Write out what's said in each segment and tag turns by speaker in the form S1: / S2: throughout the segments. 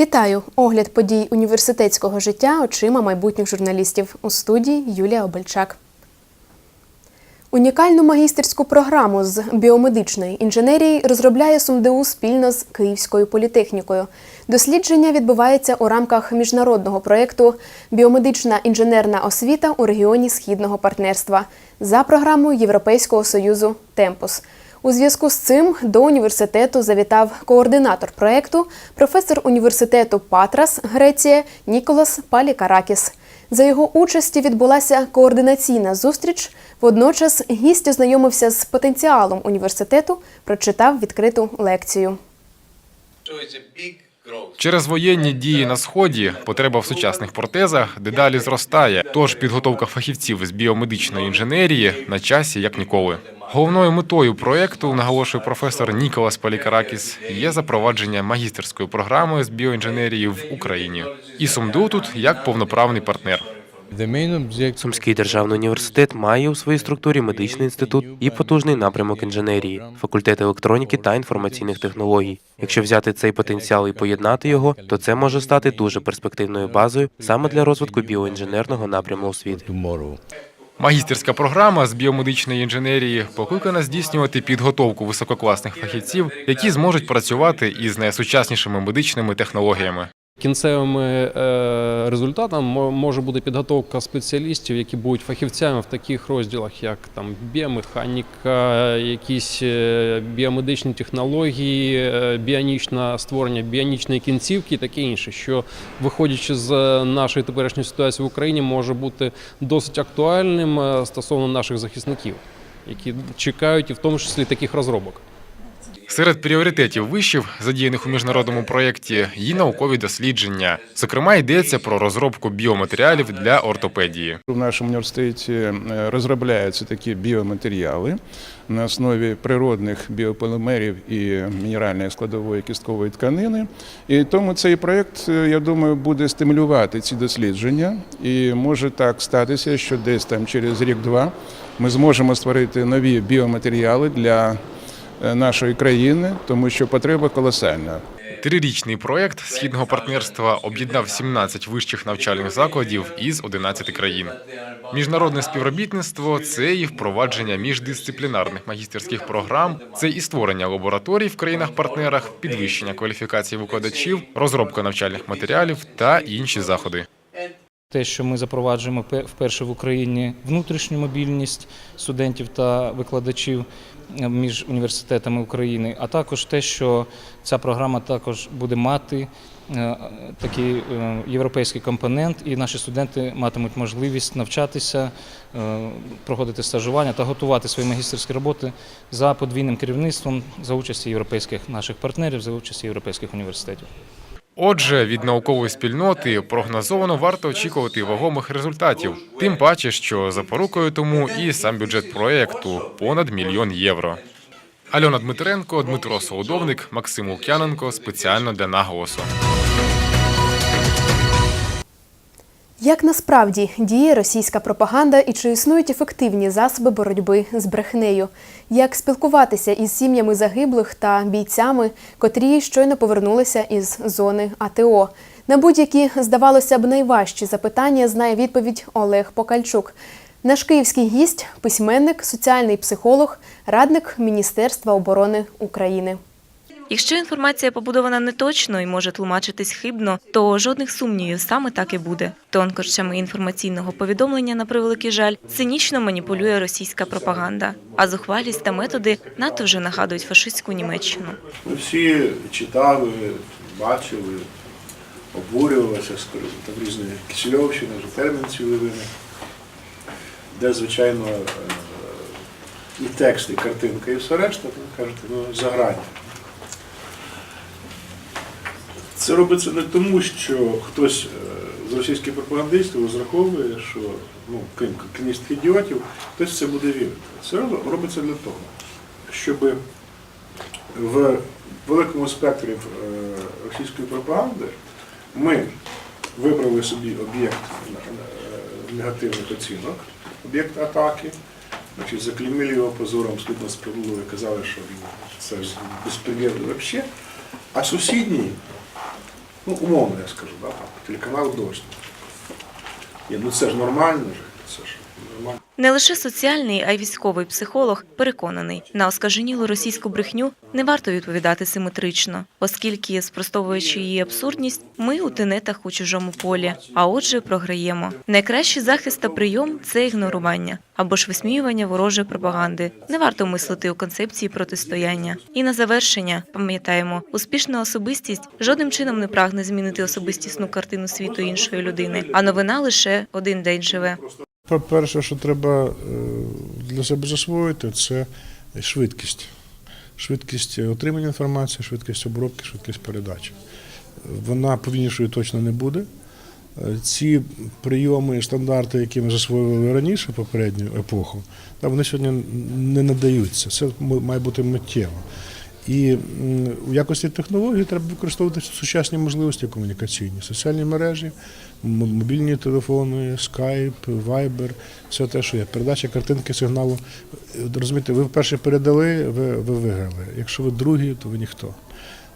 S1: Вітаю! Огляд подій університетського життя очима майбутніх журналістів у студії Юлія Обельчак. Унікальну магістерську програму з біомедичної інженерії розробляє СумДУ спільно з Київською політехнікою. Дослідження відбувається у рамках міжнародного проєкту Біомедична інженерна освіта у регіоні Східного партнерства за програмою Європейського союзу Темпус. У зв'язку з цим до університету завітав координатор проєкту, професор університету Патрас, Греція Ніколас Палікаракіс. За його участі відбулася координаційна зустріч. Водночас гість ознайомився з потенціалом університету, прочитав відкриту лекцію.
S2: So
S3: Через воєнні дії на сході потреба в сучасних протезах дедалі зростає. Тож підготовка фахівців з біомедичної інженерії на часі як ніколи. Головною метою проекту, наголошує професор Ніколас Палікаракіс, є запровадження магістерської програми з біоінженерії в Україні. І СумДУ тут як повноправний партнер.
S4: Сумський державний університет має у своїй структурі медичний інститут і потужний напрямок інженерії, факультет електроніки та інформаційних технологій. Якщо взяти цей потенціал і поєднати його, то це може стати дуже перспективною базою саме для розвитку біоінженерного напряму освіти.
S3: Магістерська програма з біомедичної інженерії покликана здійснювати підготовку висококласних фахівців, які зможуть працювати із найсучаснішими медичними технологіями.
S5: Кінцевими е, результатом може бути підготовка спеціалістів, які будуть фахівцями в таких розділах, як там біомеханіка, якісь е, біомедичні технології, е, біонічне створення біонічної кінцівки і таке інше, що виходячи з нашої теперішньої ситуації в Україні, може бути досить актуальним стосовно наших захисників, які чекають і в тому числі таких розробок.
S3: Серед пріоритетів вишів, задіяних у міжнародному проєкті, є наукові дослідження. Зокрема, йдеться про розробку біоматеріалів для ортопедії.
S6: В нашому університеті е, розробляються такі біоматеріали на основі природних біополімерів і мінеральної складової кісткової тканини. І тому цей проєкт, е, я думаю, буде стимулювати ці дослідження. І може так статися, що десь там через рік-два ми зможемо створити нові біоматеріали для нашої країни, тому що потреба колосальна.
S3: Трирічний проєкт східного партнерства об'єднав 17 вищих навчальних закладів із 11 країн. Міжнародне співробітництво це і впровадження міждисциплінарних магістерських програм, це і створення лабораторій в країнах-партнерах, підвищення кваліфікації викладачів, розробка навчальних матеріалів та інші заходи.
S7: Те, що ми запроваджуємо пе- вперше в Україні внутрішню мобільність студентів та викладачів е, між університетами України, а також те, що ця програма також буде мати е, такий е, європейський компонент, і наші студенти матимуть можливість навчатися, е, проходити стажування та готувати свої магістерські роботи за подвійним керівництвом за участі європейських наших партнерів, за участі європейських університетів.
S3: Отже, від наукової спільноти прогнозовано варто очікувати вагомих результатів. Тим паче, що запорукою тому і сам бюджет проєкту понад мільйон євро. Альона Дмитренко, Дмитро Солодовник, Максим Лук'яненко спеціально для наголосу.
S1: Як насправді діє російська пропаганда і чи існують ефективні засоби боротьби з брехнею? Як спілкуватися із сім'ями загиблих та бійцями, котрі щойно повернулися із зони АТО? На будь-які, здавалося б, найважчі запитання знає відповідь Олег Покальчук. Наш київський гість, письменник, соціальний психолог, радник Міністерства оборони України.
S8: Якщо інформація побудована неточно і може тлумачитись хибно, то жодних сумнівів саме так і буде. Тонкощами інформаційного повідомлення, на превеликий жаль, цинічно маніпулює російська пропаганда, а зухвалість та методи надто вже нагадують фашистську Німеччину.
S9: Ми всі читали, бачили, обурювалися там різні Кисельовщини, цілий виник, де, звичайно, е, і текст, і картинка, і все решта, ви кажете, ну, за грані. Це робиться не тому, що хтось е, з російських пропагандистів розраховує, що ну, крім кліністих ідіотів, хтось це буде вірити. Це робиться для того, щоб в великому спектрі е, російської пропаганди ми вибрали собі об'єкт е, негативних оцінок, об'єкт атаки, значить, заклеймили його позором слідно справедливо і казали, що це безпредєл взагалі. А сусідній Ну, умовно я скажу, да, там, телеканал Дождь. Ні, ну це ж нормально це ж нормально.
S8: Не лише соціальний, а й військовий психолог переконаний, на оскаженілу російську брехню не варто відповідати симетрично, оскільки, спростовуючи її абсурдність, ми у тенетах у чужому полі, а отже, програємо. Найкращий захист та прийом це ігнорування або ж висміювання ворожої пропаганди. Не варто мислити у концепції протистояння. І на завершення пам'ятаємо, успішна особистість жодним чином не прагне змінити особистісну картину світу іншої людини, а новина лише один день живе.
S10: Перше, що треба е, для себе засвоїти, це швидкість. Швидкість отримання інформації, швидкість обробки, швидкість передачі. Вона повільнішою точно не буде. Е, Ці прийоми і стандарти, які ми засвоювали раніше, попередню епоху, вони сьогодні не надаються. Це має бути миттєво. І в якості технології треба використовувати сучасні можливості комунікаційні, соціальні мережі, мобільні телефони, скайп, вайбер, все те, що є. Передача картинки сигналу. Е, Розумієте, ви вперше передали, ви, ви виграли. Якщо ви другі, то ви ніхто.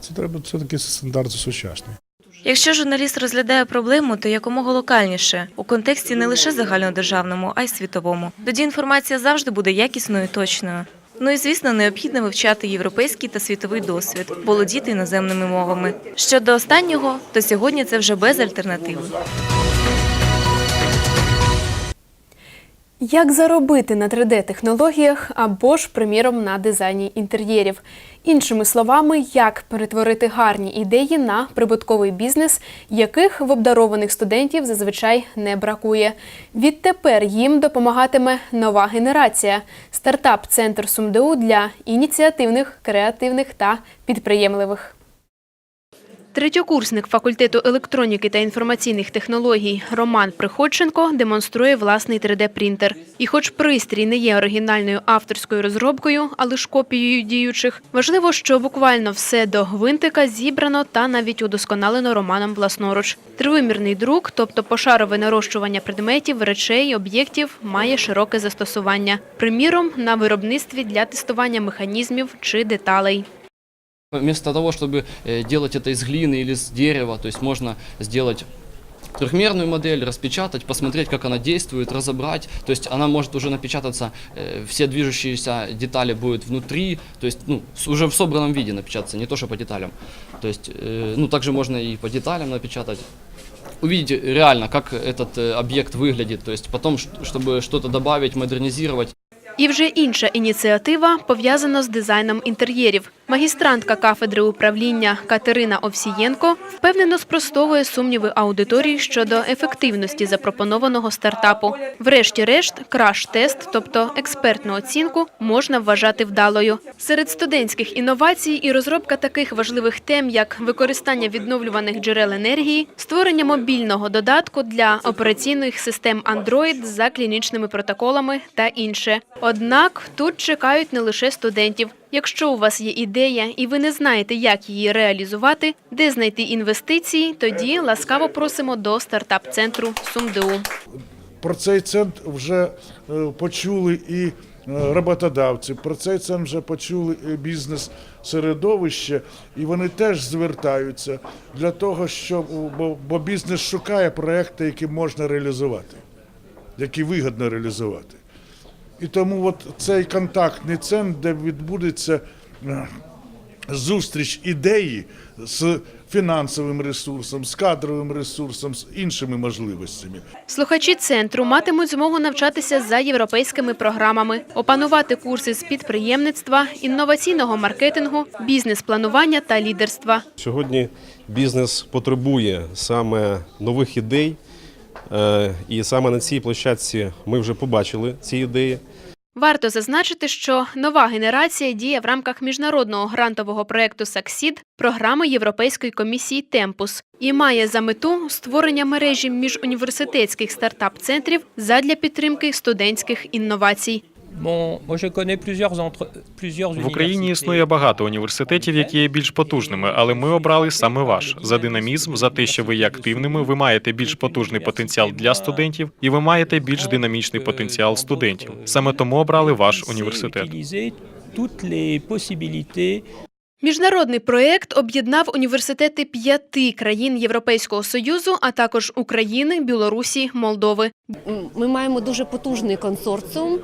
S10: Це треба все-таки стандарт сучасний.
S8: Якщо журналіст розглядає проблему, то якомога локальніше, у контексті не лише загальнодержавному, а й світовому. Тоді інформація завжди буде якісною і точною. Ну і звісно, необхідно вивчати європейський та світовий досвід, володіти іноземними мовами. Щодо останнього, то сьогодні це вже без альтернативи.
S1: Як заробити на 3D-технологіях або ж, приміром, на дизайні інтер'єрів? Іншими словами, як перетворити гарні ідеї на прибутковий бізнес, яких в обдарованих студентів зазвичай не бракує. Відтепер їм допомагатиме нова генерація стартап-центр СумДУ для ініціативних, креативних та підприємливих. Третьокурсник факультету електроніки та інформаційних технологій Роман Приходченко демонструє власний 3D-принтер. І хоч пристрій не є оригінальною авторською розробкою, а лише копією діючих, важливо, що буквально все до гвинтика зібрано та навіть удосконалено Романом власноруч. Тривимірний друк, тобто пошарове нарощування предметів, речей, об'єктів, має широке застосування. Приміром, на виробництві для тестування механізмів чи деталей.
S11: Вместо того, чтобы э, делать это из глины или с дерева, то есть можно сделать трехмерную модель, распечатать, посмотреть, как она действует, разобрать. То есть она может уже напечататься, э, все движущиеся детали будут внутри, то есть ну, с- уже в собранном виде напечататься, не то что по деталям. То есть, э, ну, также можно и по деталям напечатать. Увидеть реально, как этот э, объект выглядит, то есть потом, ш- чтобы что-то добавить, модернизировать.
S1: І вже інша ініціатива пов'язана з дизайном інтер'єрів. Магістрантка кафедри управління Катерина Овсієнко впевнено спростовує сумніви аудиторії щодо ефективності запропонованого стартапу. Врешті-решт, краш-тест, тобто експертну оцінку, можна вважати вдалою. Серед студентських інновацій і розробка таких важливих тем, як використання відновлюваних джерел енергії, створення мобільного додатку для операційних систем Android за клінічними протоколами та інше. Однак тут чекають не лише студентів. Якщо у вас є ідея і ви не знаєте, як її реалізувати, де знайти інвестиції, тоді ласкаво просимо до стартап-центру СумДУ.
S10: Про цей центр вже е, почули і е, роботодавці, про цей центр вже почули бізнес-середовище, і вони теж звертаються для того, щоб бо, бо бізнес шукає проекти, які можна реалізувати, які вигідно реалізувати. І тому от цей контактний центр, де відбудеться е, зустріч ідеї з фінансовим ресурсом, з кадровим ресурсом, з іншими можливостями.
S1: Слухачі центру матимуть змогу навчатися за європейськими програмами, опанувати курси з підприємництва, інноваційного маркетингу, бізнес-планування та лідерства.
S12: Сьогодні бізнес потребує саме нових ідей, е, і саме на цій площадці ми вже побачили ці ідеї.
S1: Варто зазначити, що нова генерація діє в рамках міжнародного грантового проекту «Саксід» програми Європейської комісії «Темпус» і має за мету створення мережі міжуніверситетських стартап-центрів задля підтримки студентських інновацій.
S13: В Україні існує багато університетів, які є більш потужними, але ми обрали саме ваш за динамізм, за те, що ви є активними. Ви маєте більш потужний потенціал для студентів, і ви маєте більш динамічний потенціал студентів. Саме тому обрали ваш університет.
S1: Міжнародний проєкт об'єднав університети п'яти країн Європейського Союзу, а також України, Білорусі, Молдови.
S14: Ми маємо дуже потужний консорціум.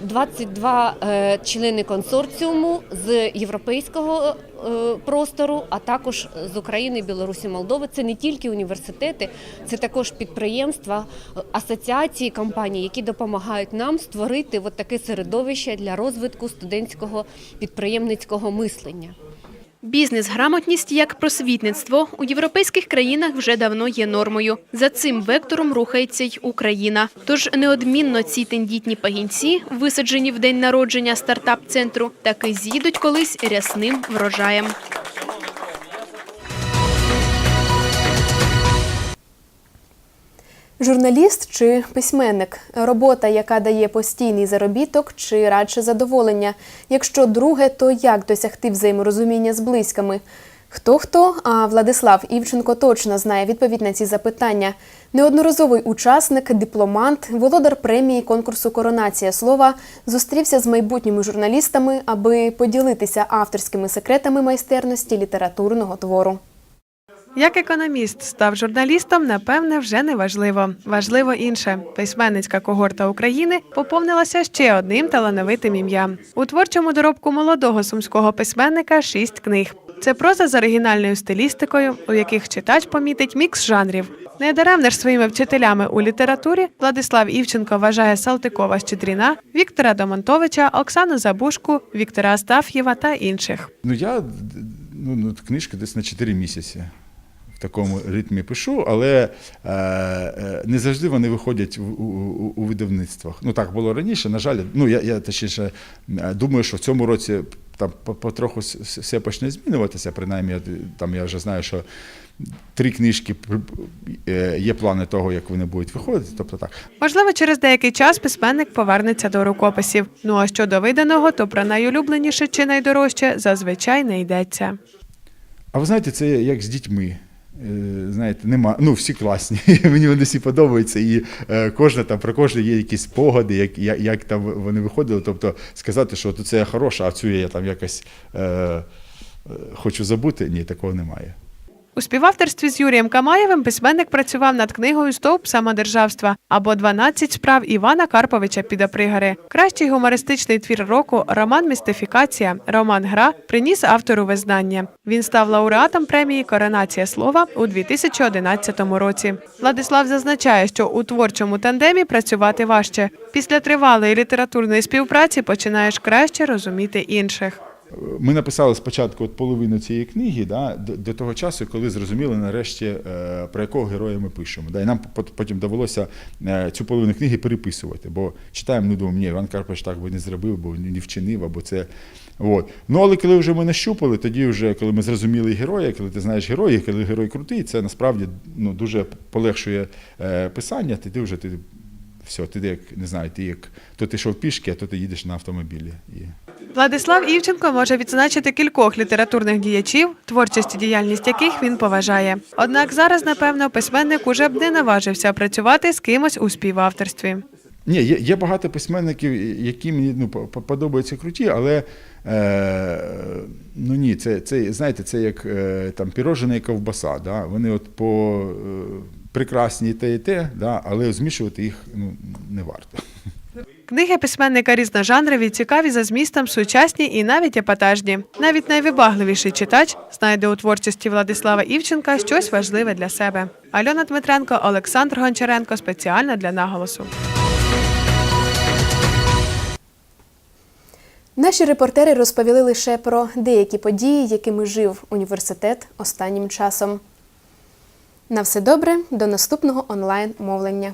S14: 22 е, члени консорціуму з європейського е, простору, а також з України, Білорусі, Молдови. Це не тільки університети, це також підприємства, асоціації компаній, які допомагають нам створити от таке середовище для розвитку студентського підприємницького мислення.
S1: Бізнес-грамотність як просвітництво у європейських країнах вже давно є нормою. За цим вектором рухається й Україна. Тож неодмінно ці тендітні пагінці, висаджені в день народження стартап-центру, таки з'їдуть колись рясним врожаєм. Журналіст чи письменник робота, яка дає постійний заробіток чи радше задоволення. Якщо друге, то як досягти взаєморозуміння з близькими? Хто хто? А Владислав Івченко точно знає відповідь на ці запитання. Неодноразовий учасник, дипломант, володар премії конкурсу Коронація слова зустрівся з майбутніми журналістами, аби поділитися авторськими секретами майстерності літературного твору.
S15: Як економіст став журналістом, напевне, вже не важливо. Важливо інше. Письменницька когорта України поповнилася ще одним талановитим ім'ям. У творчому доробку молодого сумського письменника шість книг. Це проза з оригінальною стилістикою, у яких читач помітить мікс жанрів. Недаремно ж своїми вчителями у літературі Владислав Івченко вважає Салтикова Щедріна, Віктора Домонтовича, Оксану Забушку, Віктора Астаф'єва та інших.
S16: Ну я ну, ну, книжки десь на 4 місяці. В такому ритмі пишу, але е, е, не завжди вони виходять у, у, у видавництвах. Ну так було раніше. На жаль, ну я, я точніше е, думаю, що в цьому році там потроху все почне змінюватися. Принаймні, я, там я вже знаю, що три книжки є плани того, як вони будуть виходити. Тобто так.
S15: Можливо, через деякий час письменник повернеться до рукописів. Ну а щодо виданого, то про найулюбленіше чи найдорожче зазвичай не йдеться.
S16: А ви знаєте, це як з дітьми. Е, Знаєте, нема, ну всі класні. Мені вони всі подобаються, і е, кожна там про кожне є якісь спогади, як, як, як там вони виходили. Тобто сказати, що це я хороша, а цю я там якось е, е, хочу забути. Ні, такого немає.
S15: У співавторстві з Юрієм Камаєвим письменник працював над книгою Стовп самодержавства або «12 справ Івана Карповича Підопригари. Кращий гумористичний твір року роман Містифікація, роман Гра приніс автору визнання. Він став лауреатом премії Коронація слова у 2011 році. Владислав зазначає, що у творчому тандемі працювати важче. Після тривалої літературної співпраці починаєш краще розуміти інших.
S16: Ми написали спочатку от половину цієї книги да, до, до того часу, коли зрозуміли нарешті, е, про якого героя ми пишемо. Да, і нам пот- потім довелося е, цю половину книги переписувати, бо читаємо, ну думаємо, ні, Іван Карпович так би не зробив, бо не вчинив, або це. От. Ну, але коли вже ми нащупали, тоді вже, коли ми зрозуміли героя, коли ти знаєш героя, коли герой крутий, це насправді ну, дуже полегшує е, писання, тоді вже ти все, ти як не знаю, ти як то ти йшов пішки, а то ти їдеш на автомобілі. І
S15: Владислав Івченко може відзначити кількох літературних діячів, творчість і діяльність яких він поважає. Однак зараз, напевно, письменник уже б не наважився працювати з кимось у співавторстві.
S16: Ні, є, є багато письменників, які мені ну, по- по- подобаються круті, але е, ну ні, це, це знаєте, це як е, там пірожена і ковбаса. Да? Вони от по е, прекрасні те, і те, да? але змішувати їх ну, не варто.
S15: Книги письменника різножанрові, цікаві за змістом, сучасні і навіть епатажні. Навіть найвибагливіший читач знайде у творчості Владислава Івченка щось важливе для себе. Альона Дмитренко, Олександр Гончаренко спеціально для наголосу.
S1: Наші репортери розповіли лише про деякі події, якими жив університет останнім часом. На все добре, до наступного онлайн мовлення.